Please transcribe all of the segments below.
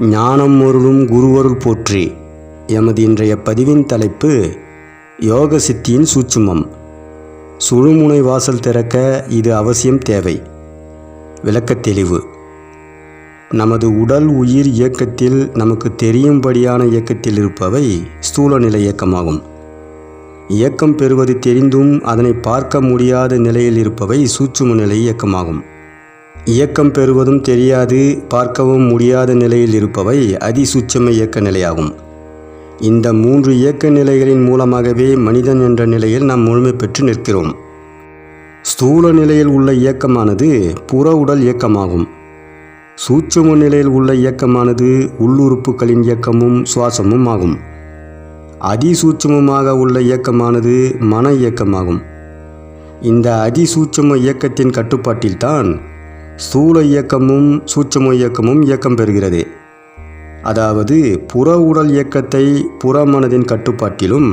ஞானம் பொருளும் குருவருள் போற்றி. எமது இன்றைய பதிவின் தலைப்பு யோக சித்தியின் சூட்சுமம். சுழுமுனை வாசல் திறக்க இது அவசியம் தேவை. விளக்கத் தெளிவு. நமது உடல் உயிர் இயக்கத்தில் நமக்கு தெரியும்படியான இயக்கத்தில் இருப்பவை ஸ்தூல நிலை இயக்கமாகும். இயக்கம் பெறுவது தெரிந்தும் அதனை பார்க்க முடியாத நிலையில் இருப்பவை சூட்சும நிலை இயக்கமாகும். இயக்கம் பெறுவதும் தெரியாது பார்க்கவும் முடியாத நிலையில் இருப்பவை அதிசூட்சம இயக்க நிலையாகும். இந்த மூன்று இயக்க நிலைகளின் மூலமாகவே மனிதன் என்ற நிலையில் நாம் முழுமை பெற்று நிற்கிறோம். ஸ்தூல நிலையில் உள்ள இயக்கமானது புற உடல் இயக்கமாகும். சூட்சம நிலையில் உள்ள இயக்கமானது உள்ளுறுப்புகளின் இயக்கமும் சுவாசமும் ஆகும். அதிசூட்சமமாக உள்ள இயக்கமானது மன இயக்கமாகும். இந்த அதிசூட்சும இயக்கத்தின் கட்டுப்பாட்டில்தான் ஸ்தூல இயக்கமும் சூட்சும இயக்கமும் இயக்கம் பெறுகிறது. அதாவது புற உடல் இயக்கத்தை புறமனதின் கட்டுப்பாட்டிலும்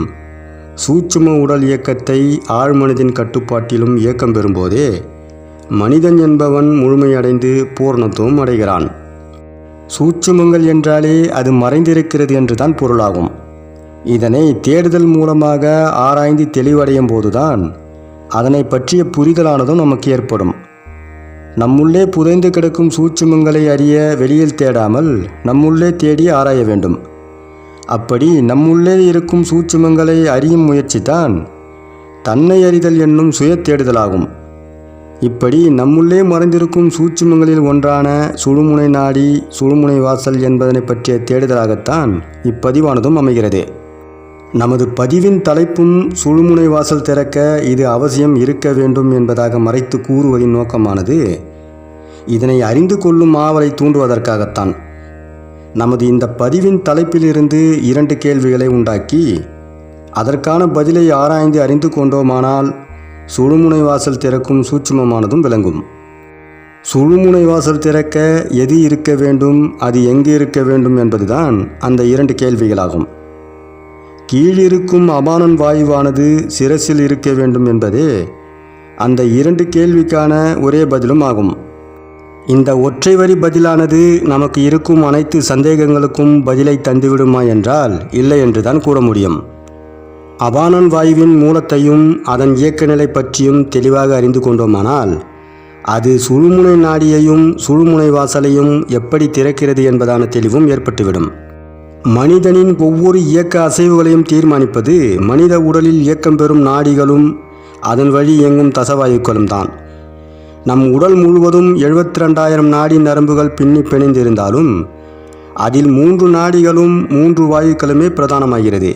சூட்சும உடல் இயக்கத்தை ஆழ்மனதின் கட்டுப்பாட்டிலும் இயக்கம் பெறும்போதே மனிதன் என்பவன் முழுமையடைந்து பூர்ணத்துவம் அடைகிறான். சூட்சுமங்கள் என்றாலே அது மறைந்திருக்கிறது என்றுதான் பொருளாகும். இதனை தேடுதல் மூலமாக ஆராய்ந்து தெளிவடையும் போதுதான் அதனை பற்றிய புரிதலானதும் நமக்கு ஏற்படும். நம்முள்ளே புதைந்து கிடக்கும் சூட்சுமங்களை அறிய வெளியில் தேடாமல் நம்முள்ளே தேடி ஆராய வேண்டும். அப்படி நம்முள்ளே இருக்கும் சூட்சுமங்களை அறியும் முயற்சிதான் தன்னை அறிதல் என்னும் சுய தேடுதலாகும். இப்படி நம்முள்ளே மறைந்திருக்கும் சூட்சுமங்களில் ஒன்றான சுழுமுனை நாடி சுழுமுனை வாசல் என்பதனை பற்றிய தேடுதலாகத்தான் இப்பதிவானதும் அமைகிறது. நமது பதிவின் தலைப்பும் சுழுமுனை வாசல் திறக்க இது அவசியம் இருக்க வேண்டும் என்பதாக மறைத்து கூறுவதின் நோக்கமானது இதனை அறிந்து கொள்ளும் ஆவலை தூண்டுவதற்காகத்தான். நமது இந்த பதிவின் தலைப்பிலிருந்து இரண்டு கேள்விகளை உண்டாக்கி அதற்கான பதிலை ஆராய்ந்து அறிந்து கொண்டோமானால் சுழுமுனை வாசல் திறக்கும் சூட்சுமமானதும் விளங்கும். சுழுமுனை வாசல் திறக்க எது இருக்க வேண்டும் அது எங்கு இருக்க வேண்டும் என்பதுதான் அந்த இரண்டு கேள்விகளாகும். கீழிருக்கும் அபானன் வாயுவானது சிரசில் இருக்க வேண்டும் என்பதே அந்த இரண்டு கேள்விக்கான ஒரே பதிலும் ஆகும். இந்த ஒற்றை வரி பதிலானது நமக்கு இருக்கும் அனைத்து சந்தேகங்களுக்கும் பதிலை தந்துவிடுமா என்றால் இல்லை என்றுதான் கூற முடியும். அபானன் வாயுவின் மூலத்தையும் அதன் இயக்க நிலை பற்றியும் தெளிவாக அறிந்து கொண்டோமானால் அது சுழுமுனை நாடியையும் சுழுமுனை வாசலையும் எப்படி திறக்கிறது என்பதான தெளிவும் ஏற்பட்டுவிடும். மனிதனின் ஒவ்வொரு இயக்க அசைவுகளையும் தீர்மானிப்பது மனித உடலில் இயக்கம் பெறும் நாடிகளும் அதன் வழி இயங்கும் தசவாயுக்களும் தான். நம் உடல் முழுவதும் எழுபத்தி ரெண்டாயிரம் நாடி நரம்புகள் பின்னி பிணைந்திருந்தாலும் அதில் மூன்று நாடிகளும் மூன்று வாயுக்களுமே பிரதானமாகிறது.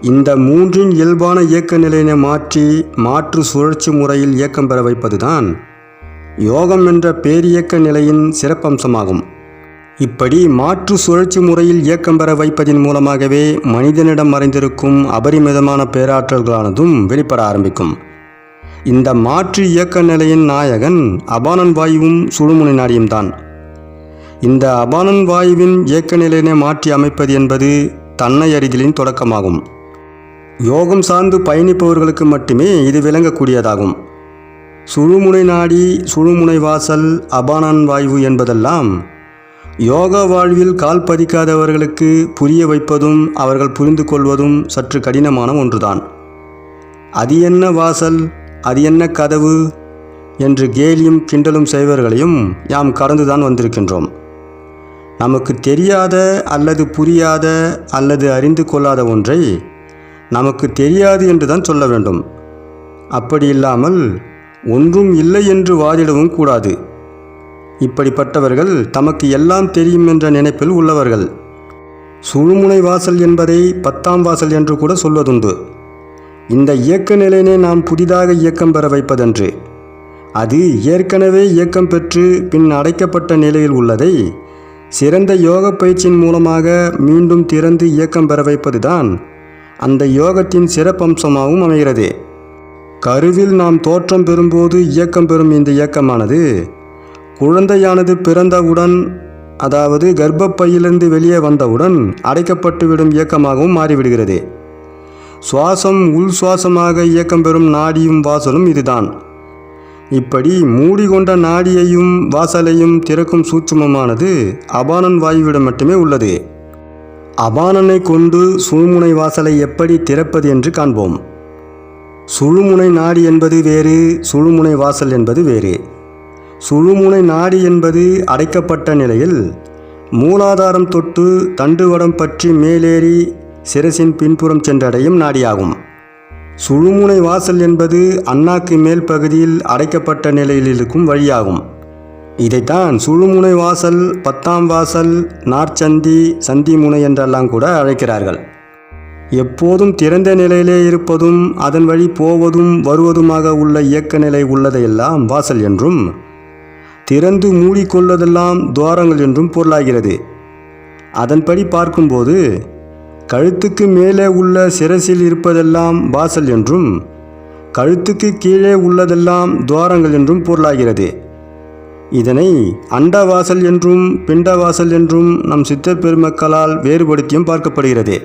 இந்த மூன்றின் இயல்பான இயக்க நிலையினை மாற்றி மாற்று சுழற்சி முறையில் இயக்கம் பெற வைப்பதுதான் யோகம் என்ற பேரியக்க நிலையின் சிறப்பம்சமாகும். இப்படி மாற்று சுழற்சி முறையில் இயக்கம் பெற வைப்பதின் மூலமாகவே மனிதனிடம் மறைந்திருக்கும் அபரிமிதமான பேராற்றல்களானதும் வெளிப்பட ஆரம்பிக்கும். இந்த மாற்று இயக்க நிலையின் நாயகன் அபானன் வாயுவும் சுழுமுனை நாடியும் தான். இந்த அபானன் வாயுவின் இயக்க நிலையினை மாற்றி அமைப்பது என்பது தன்னை அறிதலின் தொடக்கமாகும். யோகம் சார்ந்து பயணிப்பவர்களுக்கு மட்டுமே இது விளங்கக்கூடியதாகும். சுழுமுனை நாடி சுழுமுனை வாசல் அபானன் வாயு என்பதெல்லாம் யோகா வாழ்வில் கால் பதிக்காதவர்களுக்கு புரிய வைப்பதும் அவர்கள் புரிந்து கொள்வதும் சற்று கடினமான ஒன்றுதான். அது என்ன வாசல்? அது என்ன கதவு? என்று கேலியும் கிண்டலும் செய்வர்களையும் யாம் கடந்துதான் வந்திருக்கின்றோம். நமக்கு தெரியாத அல்லது புரியாத அல்லது அறிந்து கொள்ளாத ஒன்றை நமக்கு தெரியாது என்று தான் சொல்ல வேண்டும். அப்படி இல்லாமல் ஒன்றும் இல்லை என்று வாதிடவும் கூடாது. இப்படிப்பட்டவர்கள் தமக்கு எல்லாம் தெரியும் என்ற நினைப்பில் உள்ளவர்கள். சுழுமுனை வாசல் என்பதை பத்தாம் வாசல் என்று கூட சொல்வதுண்டு. இந்த இயக்க நிலையினை நாம் புதிதாக இயக்கம் பெற வைப்பதன்று. அது ஏற்கனவே இயக்கம் பெற்று பின் அடைக்கப்பட்ட நிலையில் உள்ளதை சிறந்த யோக பயிற்சியின் மூலமாக மீண்டும் திறந்து இயக்கம் பெற வைப்பதுதான் அந்த யோகத்தின் சிறப்பம்சமாகவும் அமைகிறது. கருவில் நாம் தோற்றம் பெறும்போது இயக்கம் பெறும் இந்த இயக்கமானது குழந்தையானது பிறந்தவுடன் அதாவது கர்ப்பப்பையிலிருந்து வெளியே வந்தவுடன் அடைக்கப்பட்டுவிடும் இயக்கமாகவும் மாறிவிடுகிறது. சுவாசம் உள் சுவாசமாக இயக்கம் பெறும் நாடியும் வாசலும் இதுதான். இப்படி மூடிகொண்ட நாடியையும் வாசலையும் திறக்கும் சூட்சுமமானது அபானன் வாயுவிடம் மட்டுமே உள்ளது. அபானனை கொண்டு சுழுமுனை வாசலை எப்படி திறப்பது என்று காண்போம். சுழுமுனை நாடி என்பது வேறு சுழுமுனை வாசல் என்பது வேறு. சுழுமுனை நாடி என்பது அடைக்கப்பட்ட நிலையில் மூலாதாரம் தொட்டு தண்டுவடம் பற்றி மேலேறி சிரசின் பின்புறம் சென்றடையும் நாடியாகும். சுழுமுனை வாசல் என்பது அண்ணாக்கு மேல் பகுதியில் அடைக்கப்பட்ட நிலையில் இருக்கும் வழியாகும். இதைத்தான் சுழுமுனை வாசல் பத்தாம் வாசல் நார்ச்சந்தி சந்தி முனை என்றெல்லாம் கூட அழைக்கிறார்கள். எப்போதும் திறந்த நிலையிலே இருப்பதும் அதன் வழி போவதும் வருவதுமாக உள்ள இயக்க நிலை உள்ளதையெல்லாம் வாசல் என்றும் திறந்து மூடிக்கொள்வதெல்லாம் துவாரங்கள் என்றும் பொருளாகிறது. அதன்படி பார்க்கும்போது கழுத்துக்கு மேலே உள்ள சிரசில் இருப்பதெல்லாம் வாசல் என்றும் கழுத்துக்கு கீழே உள்ளதெல்லாம் துவாரங்கள் என்றும் பொருளாகிறது. இதனை அண்டவாசல் என்றும் பிண்டவாசல் என்றும் நம் சித்தர் பெருமக்களால் வேறுபடுத்தியும் பார்க்கப்படுகிறது.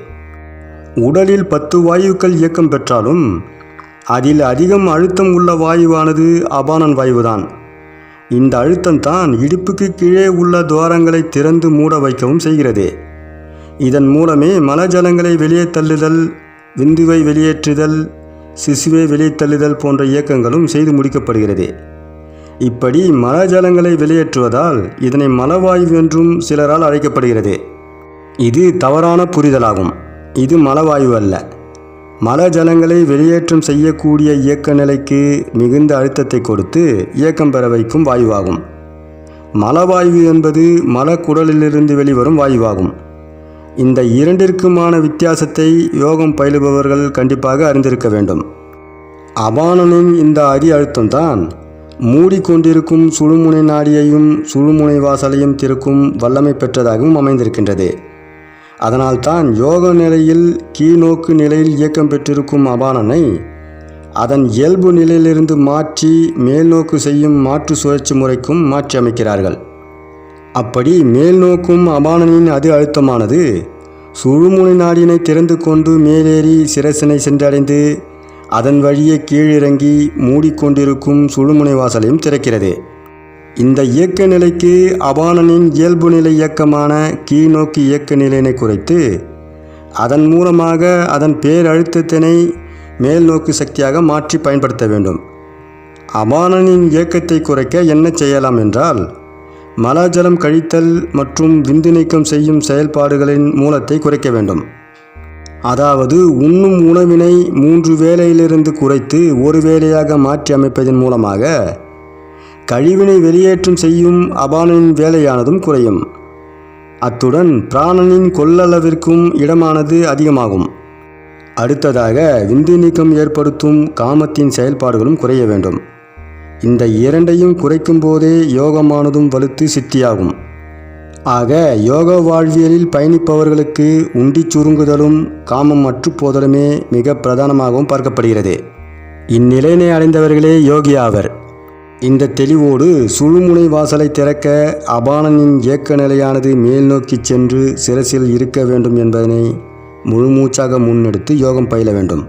உடலில் பத்து வாயுக்கள் இயக்கம் பெற்றாலும் அதில் அதிகம் அழுத்தம் உள்ள வாயுவானது அபானன் வாயுதான். இந்த அழுத்தம் தான் இடுப்புக்கு கீழே உள்ள துவாரங்களை திறந்து மூட வைக்கவும் செய்கிறது. இதன் மூலமே மலஜலங்களை வெளியே தள்ளுதல் விந்துவை வெளியேற்றுதல் சிசுவை வெளியே தள்ளுதல் போன்ற இயக்கங்களும் செய்து முடிக்கப்படுகிறது. இப்படி மலஜலங்களை வெளியேற்றுவதால் இதனை மலவாயு என்றும் சிலரால் அழைக்கப்படுகிறது. இது தவறான புரிதலாகும். இது மலவாயு அல்ல. மல ஜலங்களை வெளியேற்றம் செய்யக்கூடிய இயக்க நிலைக்கு மிகுந்த அழுத்தத்தை கொடுத்து இயக்கம் பெற வைக்கும் வாயுவாகும். மலவாயு என்பது மலக்குடலிலிருந்து வெளிவரும் வாயுவாகும். இந்த இரண்டிற்குமான வித்தியாசத்தை யோகம் பயிலுபவர்கள் கண்டிப்பாக அறிந்திருக்க வேண்டும். அபானனின் இந்த அதி அழுத்தம்தான் மூடிக்கொண்டிருக்கும் சுழுமுனை நாடியையும் சுழுமுனை வாசலையும் திறக்கும் வல்லமை பெற்றதாகவும் அமைந்திருக்கின்றது. அதனால்தான் யோக நிலையில் கீழ்நோக்கு நிலையில் இயக்கம் பெற்றிருக்கும் அபானனை அதன் இயல்பு நிலையிலிருந்து மாற்றி மேல்நோக்கு செய்யும் மாற்று சுழற்சி முறைக்கும் மாற்றி அமைக்கிறார்கள். அப்படி மேல்நோக்கும் அபானனின் அது அழுத்தமானது சுழுமுனை நாடினை திறந்து கொண்டு மேலேறி சிரசனை சென்றடைந்து அதன் வழியே கீழிறங்கி மூடிக்கொண்டிருக்கும் சுழுமுனை வாசலையும் திறக்கிறது. இந்த இயக்க நிலைக்கு அபானனின் இயல்பு நிலை இயக்கமான கீழ்நோக்கி இயக்க நிலையினை குறைத்து அதன் மூலமாக அதன் பேரழுத்தத்தினை மேல்நோக்கு சக்தியாக மாற்றி பயன்படுத்த வேண்டும். அபானனின் இயக்கத்தை குறைக்க என்ன செய்யலாம் என்றால் மலஜலம் கழித்தல் மற்றும் விந்து நீக்கம் செய்யும் செயல்பாடுகளின் மூலத்தை குறைக்க வேண்டும். அதாவது உண்ணும் உணவினை மூன்று வேளையிலிருந்து குறைத்து ஒரு வேளையாக மாற்றி அமைப்பதன் மூலமாக கழிவினை வெளியேற்றம் செய்யும் அபானனின் வேலையானதும் குறையும். அத்துடன் பிராணனின் கொள்ளளவிற்கும் இடமானது அதிகமாகும். அடுத்ததாக விந்து நீக்கம் ஏற்படுத்தும் காமத்தின் செயல்பாடுகளும் குறைய வேண்டும். இந்த இரண்டையும் குறைக்கும் போதே யோகமானதும் வலுத்து சித்தியாகும். ஆக யோக வாழ்வியலில் பயணிப்பவர்களுக்கு உண்டி சுருங்குதலும் காமம் அற்று போதலுமே மிக பிரதானமாகவும் பார்க்கப்படுகிறது. இந்நிலையினை அடைந்தவர்களே யோகி ஆவர் இந்த தெளிவோடு சுழுமுனை வாசலை திறக்க அபானனின் இயக்க நிலையானது மேல் நோக்கி சென்று சிரசில் இருக்க வேண்டும் என்பதனை முழுமூச்சாக முன்னெடுத்து யோகம் பயில வேண்டும்.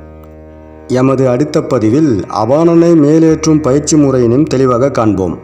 எமது அடுத்த பதிவில் அபானனை மேலேற்றும் பயிற்சி முறையினையும் தெளிவாக காண்போம்.